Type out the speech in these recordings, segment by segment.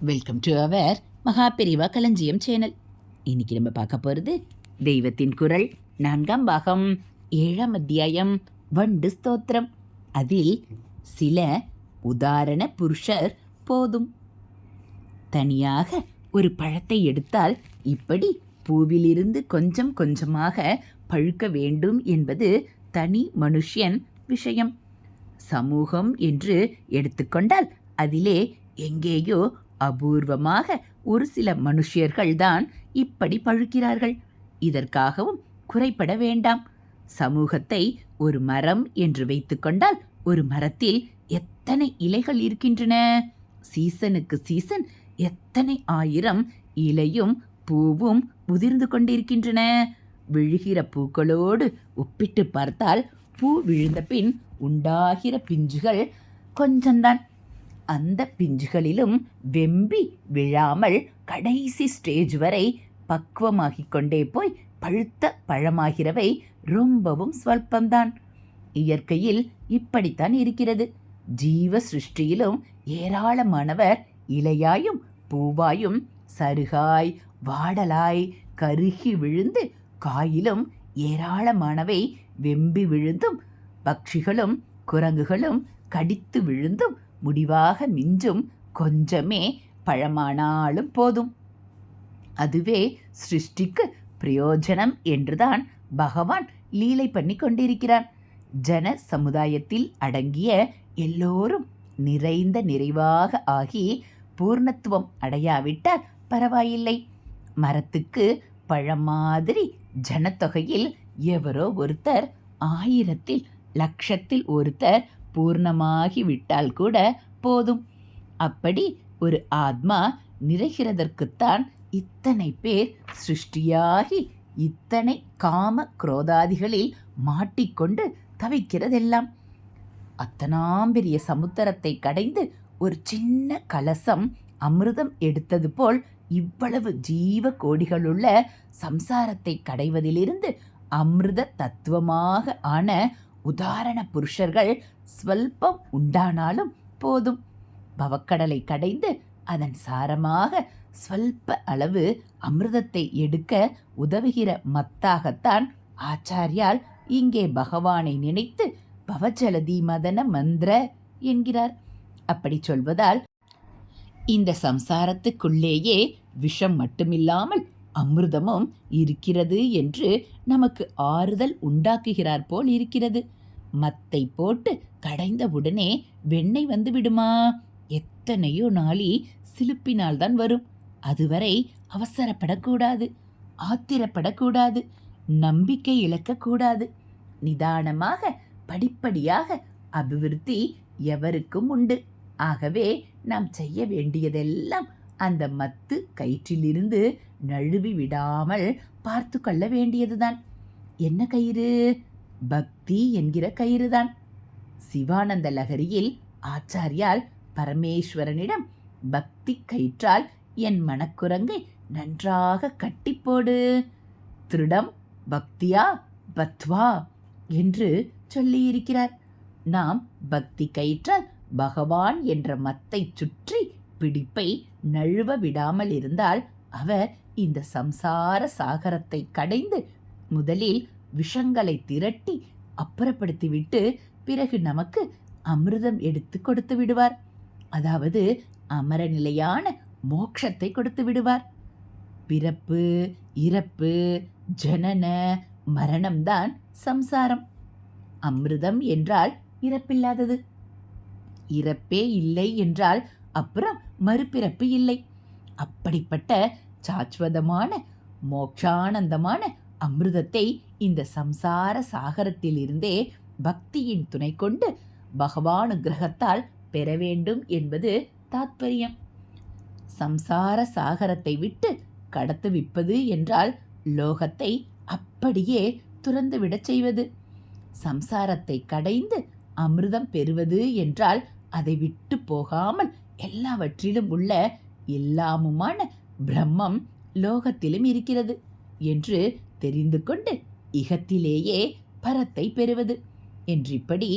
Welcome to our Maha Periyava களஞ்சியம் channel இன்னைக்கு நம்ம பார்க்க போகிறது தெய்வத்தின் குரல். நான்காம் பாகம் ஏழாம் அத்தியாயம் வண்டு ஸ்தோத்திரம். அதில் சில உதாரண புருஷர் போதும். தனியாக ஒரு பழத்தை எடுத்தால் இப்படி பூவிலிருந்து கொஞ்சம் கொஞ்சமாக பழுக்க வேண்டும் என்பது தனி மனுஷியன் விஷயம். சமூகம் என்று எடுத்துக்கொண்டால் அதிலே எங்கேயோ அபூர்வமாக ஒரு சில மனுஷியர்கள்தான் இப்படி பழுக்கிறார்கள். இதற்காகவும் குறைப்பட வேண்டாம். சமூகத்தை ஒரு மரம் என்று வைத்துக்கொண்டால் ஒரு மரத்தில் எத்தனை இலைகள் இருக்கின்றன? சீசனுக்கு சீசன் எத்தனை ஆயிரம் இலையும் பூவும் உதிர்ந்து கொண்டிருக்கின்றன? விழுகிற பூக்களோடு ஒப்பிட்டு பார்த்தால் பூ விழுந்த பின் உண்டாகிற பிஞ்சுகள் கொஞ்சம்தான். அந்த பிஞ்சுகளிலும் வெம்பி விழாமல் கடைசி ஸ்டேஜ் வரை பக்குவமாகிக் கொண்டே போய் பழுத்த பழமாகிறவை ரொம்பவும் ஸ்வல்பந்தான் இயற்கையில் இப்படித்தான் இருக்கிறது. ஜீவ சிருஷ்டியிலும் ஏராளமானவர் இலையாயும் பூவாயும் சருகாய் வாடலாய் கருகி விழுந்து காயிலும் ஏராளமானவை வெம்பி விழுந்தும் பக்ஷிகளும் குரங்குகளும் கடித்து விழுந்தும் முடிவாக மிஞ்சும் கொஞ்சமே பழமானாலும் போதும். அதுவே சிருஷ்டிக்கு பிரயோஜனம் என்றுதான் பகவான் லீலை பண்ணி கொண்டிருக்கிறான் ஜன சமுதாயத்தில் அடங்கிய எல்லோரும் நிறைந்த நிறைவாக ஆகி பூர்ணத்துவம் அடையாவிட்டால் பரவாயில்லை. மரத்துக்கு பழமாதிரி ஜனத்தொகையில் எவரோ ஒருத்தர் ஆயிரத்தில் லட்சத்தில் ஒருத்தர் பூர்ணமாகி விட்டால் கூட போதும். அப்படி ஒரு ஆத்மா நிறைகிறதற்குத்தான் இத்தனை பேர் சிருஷ்டியாகி இத்தனை காம குரோதாதிகளில் மாட்டிக்கொண்டு தவிக்கிறதெல்லாம். அத்தனாம் பெரிய சமுத்திரத்தை கடைந்து ஒரு சின்ன கலசம் அமிர்தம் எடுத்தது போல் இவ்வளவு ஜீவ கோடிகளுள்ள சம்சாரத்தை கடைவதிலிருந்து அமிர்த தத்துவமாக ஆன உதாரண புருஷர்கள் ஸ்வல்பம் உண்டானாலும் போதும். பவக்கடலை கடைந்து அதன் சாரமாக ஸ்வல்ப அளவு அமிர்தத்தை எடுக்க உதவுகிற மத்தாகத்தான் ஆச்சாரியால் இங்கே பகவானை நினைத்து பவஜலதி மதன மந்திர என்கிறார். அப்படி சொல்வதால் இந்த சம்சாரத்துக்குள்ளேயே விஷம் மட்டுமில்லாமல் அமிர்தமும் இருக்கிறது என்று நமக்கு ஆறுதல் உண்டாக்குகிறார் போல் இருக்கிறது. மத்தை போட்டு கடைந்தவுடனே வெண்ணெய் வந்து விடுமா? எத்தனையோ நாளி சிலுப்பினால்தான் வரும். அதுவரை அவசரப்படக்கூடாது ஆத்திரப்படக்கூடாது நம்பிக்கை இழக்கக்கூடாது. நிதானமாக படிப்படியாக அபிவிருத்தி எவருக்கும் உண்டு. ஆகவே நாம் செய்ய வேண்டியதெல்லாம் அந்த மத்து கயிற்றிலிருந்து நழுவி விடாமல் பார்த்து கொள்ள வேண்டியதுதான். என்ன கயிறு? பக்தி என்கிற கயிறுதான். சிவானந்த லகரியில் ஆச்சாரியால் பரமேஸ்வரனிடம் பக்தி கயிற்றால் என் மனக்குரங்கை நன்றாக கட்டிப்போடு திருடம் பக்தியா பத்வா என்று சொல்லியிருக்கிறார். நாம் பக்தி கயிற்றால் பகவான் என்ற மத்தை சுற்றி பிடிப்பை நழுவ விடாமல் இருந்தால் அவர் இந்த சம்சார சாகரத்தை கடைந்து முதலில் விஷங்களை திரட்டி அப்புறப்படுத்திவிட்டு பிறகு நமக்கு அமிர்தம் எடுத்து கொடுத்து விடுவார். அதாவது அமரநிலையான மோட்சத்தை கொடுத்து விடுவார். பிறப்பு இறப்பு ஜனன மரணம்தான் சம்சாரம். அமிர்தம் என்றால் இறப்பில்லாதது. இறப்பே இல்லை என்றால் அப்புறம் மறுபிறப்பு இல்லை. அப்படிப்பட்ட சாஸ்வதமான மோட்சானந்தமான அமிர்தத்தை இந்த சம்சார சாகரத்திலிருந்தே பக்தியின் துணை கொண்டு பகவான் கிரகத்தால் பெற வேண்டும் என்பது தாத்பரியம். சம்சார சாகரத்தை விட்டு கடத்துவிப்பது என்றால் லோகத்தை அப்படியே துறந்துவிடச் செய்வது. சம்சாரத்தை கடைந்து அமிர்தம் பெறுவது என்றால் அதை விட்டு போகாமல் எல்லாவற்றிலும் உள்ள எல்லாமுமான பிரம்மம் லோகத்திலும் இருக்கிறது என்று தெரிந்து கொண்டு இகத்திலேயே பரத்தை பெறுவது என்றிப்படி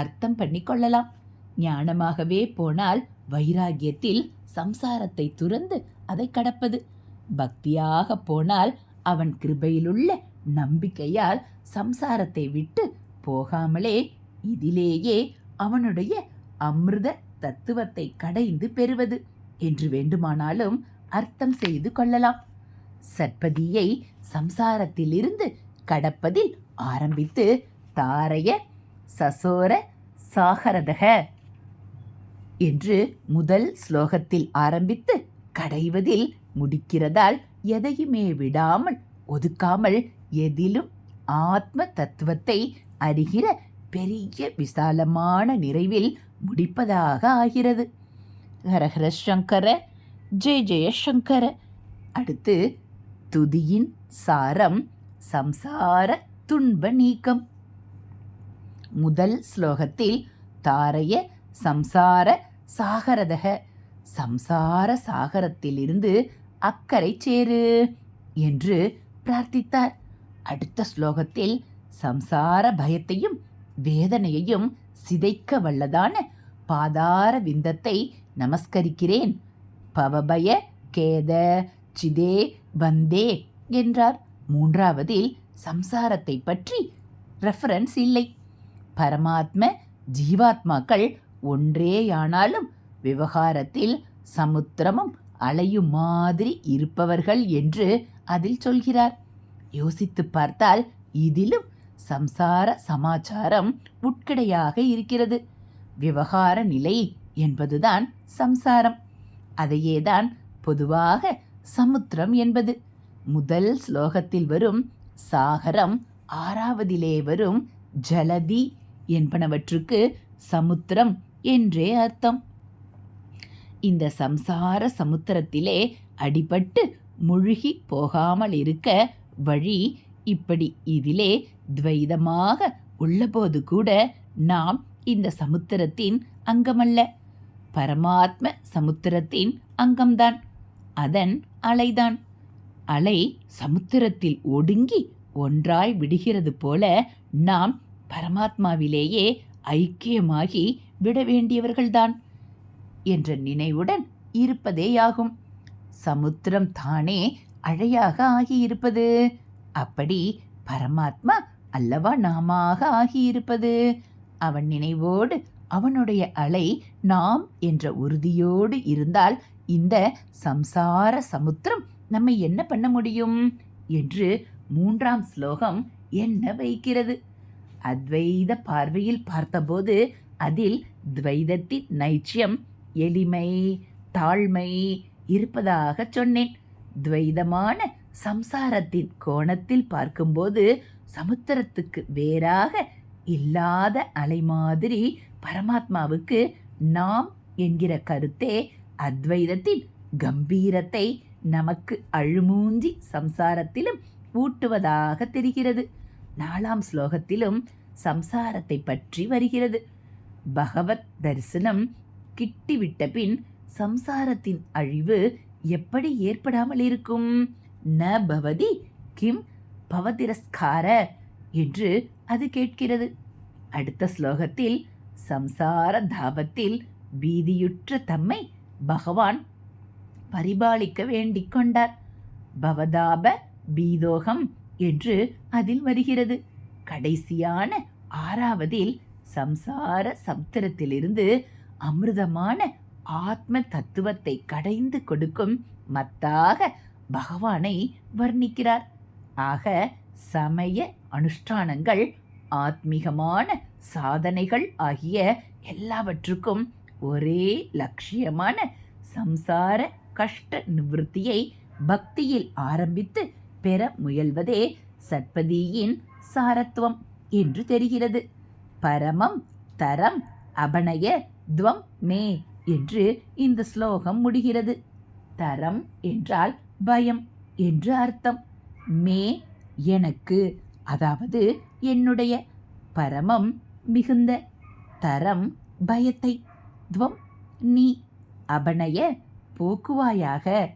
அர்த்தம் பண்ணிக்கொள்ளலாம் ஞானமாகவே போனால் வைராகியத்தில் சம்சாரத்தை துறந்து அதை கடப்பது. பக்தியாக போனால் அவன் கிருபையிலுள்ள நம்பிக்கையால் சம்சாரத்தை விட்டு போகாமலே இதிலேயே அவனுடைய அமிர்த தத்துவத்தை கடைந்து பெறுவது. என்று வேண்டுமானாலும் அர்த்தம் செய்து கொள்ளலாம். சற்பதியை சம்சாரத்திலிருந்து கடப்பதில் ஆரம்பித்து தாரைய சசோர சாகரதக என்று முதல் ஸ்லோகத்தில் ஆரம்பித்து கடைவதில் முடிக்கிறதால் எதையுமே விடாமல் ஒதுக்காமல் எதிலும் ஆத்ம தத்துவத்தை அறிகிற பெரிய விசாலமான நிறைவில் முடிப்பதாக ஆகிறது. ஹரஹர சங்கர ஜெய ஜெய சங்கர. அடுத்து துதியின் சாரம் சம்சார துன்ப நீக்கம். முதல் ஸ்லோகத்தில் தாரைய சம்சார சாகரதக சம்சார சாகரத்திலிருந்து அக்கறை சேரு என்று பிரார்த்தித்தார். அடுத்த ஸ்லோகத்தில் சம்சார பயத்தையும் வேதனையையும் சிதைக்க வல்லதான பாதார விந்தத்தை நமஸ்கரிக்கிறேன். பவபய கேத சிதே வந்தே என்றார். மூன்றாவதில் சம்சாரத்தை பற்றி ரெஃபரன்ஸ் இல்லை. பரமாத்ம ஜீவாத்மாக்கள் ஒன்றேயானாலும் விவகாரத்தில் சமுத்திரமும் அலையும் மாதிரி இருப்பவர்கள் என்று அதில் சொல்கிறார். யோசித்து பார்த்தால் இதிலும் சம்சார சமாச்சாரம் உட்கிடையாக இருக்கிறது. விவகார நிலை என்பதுதான் சம்சாரம். அதையேதான் பொதுவாக சமுத்திரம் என்பது. முதல் ஸ்லோகத்தில் வரும் சாகரம் ஆறாவதிலே வரும் ஜலதி என்பனவற்றுக்கு சமுத்திரம் என்றே அர்த்தம். இந்த சம்சார சமுத்திரத்திலே அடிபட்டு முழுகி போகாமல் இருக்க வழி இப்படி இதிலே துவைதமாக உள்ளபோது கூட நாம் இந்த சமுத்திரத்தின் அங்கமல்ல. பரமாத்ம சமுத்திரத்தின் அங்கம்தான். அதன் அலைதான். அலை சமுத்திரத்தில் ஒடுங்கி ஒன்றாய் விடுகிறது போல நாம் பரமாத்மாவிலேயே ஐக்கியமாகி விட வேண்டியவர்கள்தான் என்ற நினைவுடன் இருப்பதேயாகும். சமுத்திரம் தானே அழையாக ஆகியிருப்பது. அப்படி பரமாத்மா அல்லவா நாமாக ஆகியிருப்பது? அவன் நினைவோடு அவனுடைய அலை நாம் என்ற உறுதியோடு இருந்தால் இந்த சம்சார சமுத்திரம் நம்மை என்ன பண்ண முடியும்? என்று மூன்றாம் ஸ்லோகம் என்ன வைக்கிறது? அத்வைத பார்வையில் பார்த்தபோது அதில் துவைதத்தின் நைச்சியம் எளிமை தாழ்மை இருப்பதாக சொன்னேன். துவைதமான சம்சாரத்தின் கோணத்தில் பார்க்கும்போது சமுத்திரத்துக்கு வேறாக இல்லாத அலை மாதிரி பரமாத்மாவுக்கு நாம் என்கிற கருத்தே அத்வைதத்தின் கம்பீரத்தை நமக்கு அழுமூஞ்சி சம்சாரத்திலும் ஊட்டுவதாக தெரிகிறது. நாலாம் ஸ்லோகத்திலும் சம்சாரத்தை பற்றி வருகிறது. பகவத் தரிசனம் கிட்டிவிட்ட பின் சம்சாரத்தின் அழிவு எப்படி ஏற்படாமல் இருக்கும்? ந பவதி கிம் பவதிரஸ்கார என்று அது கேட்கிறது. அடுத்த ஸ்லோகத்தில் சம்சார தாபத்தில் பீதியுற்ற தம்மை பகவான் பரிபாலிக்க வேண்டிக் கொண்டார். பவதாப பீதோகம் என்று அதில் வருகிறது. கடைசியான ஆறாவதில் சம்சார சமுத்திரத்திலிருந்து அமிர்தமான ஆத்ம தத்துவத்தை கடைந்து கொடுக்கும் மத்தாக பகவானை வர்ணிக்கிறார். ஆக சமய அனுஷ்டானங்கள் ஆத்மீகமான சாதனைகள் ஆகிய எல்லாவற்றுக்கும் ஒரே லட்சியமான சம்சார கஷ்ட நிவர்த்தியை பக்தியில் ஆரம்பித்து பெற முயல்வதே சத்பதியின் சாரத்துவம் என்று தெரிகிறது. பரமம் தரம் அபனய துவம் மே என்று இந்த ஸ்லோகம் முடிகிறது. தரம் என்றால் பயம் என்று அர்த்தம். மே எனக்கு அதாவது என்னுடைய பரமம் மிகுந்த தரம் பயத்தை துவம் நீ அபனய போக்குவாயாக.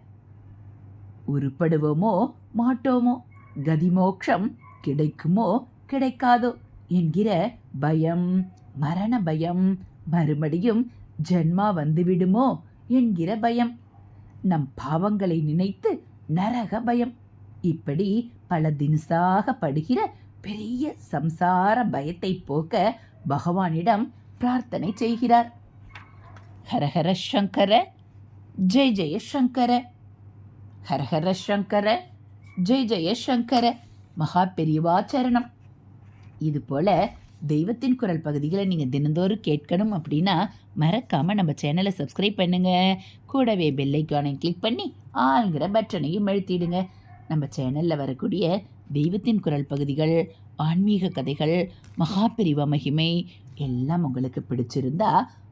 உருப்படுவோமோ மாட்டோமோ? கதிமோக்ஷம் கிடைக்குமோ கிடைக்காதோ? என்கிற பயம் மரண பயம் மறுபடியும் ஜென்மா வந்துவிடுமோ? என்கிற பயம். நம் பாவங்களை நினைத்து நரக பயம். இப்படி பல தினசாக படுகிற பெரிய சம்சார பயத்தை போக்க பகவானிடம் பிரார்த்தனை செய்கிறார். ஹரஹர சங்கர ஜெய் ஜெயசங்கர ஹரஹர சங்கர ஜெய் ஜெயசங்கர மகா பெரியவாச்சரணம் இது போல் தெய்வத்தின் குரல் பகுதிகளை நீங்கள் தினந்தோறும் கேட்கணும் அப்படின்னா மறக்காமல் நம்ம சேனலை சப்ஸ்கிரைப் பண்ணுங்கள் கூடவே பெல்லைக்கானையும் கிளிக் பண்ணி ஆளுங்கிற பட்டனையும் எழுத்திடுங்க நம்ம சேனலில் வரக்கூடிய தெய்வத்தின் குரல் பகுதிகள் ஆன்மீக கதைகள் மகாபெரிவ மகிமை எல்லாம் உங்களுக்கு பிடிச்சிருந்தா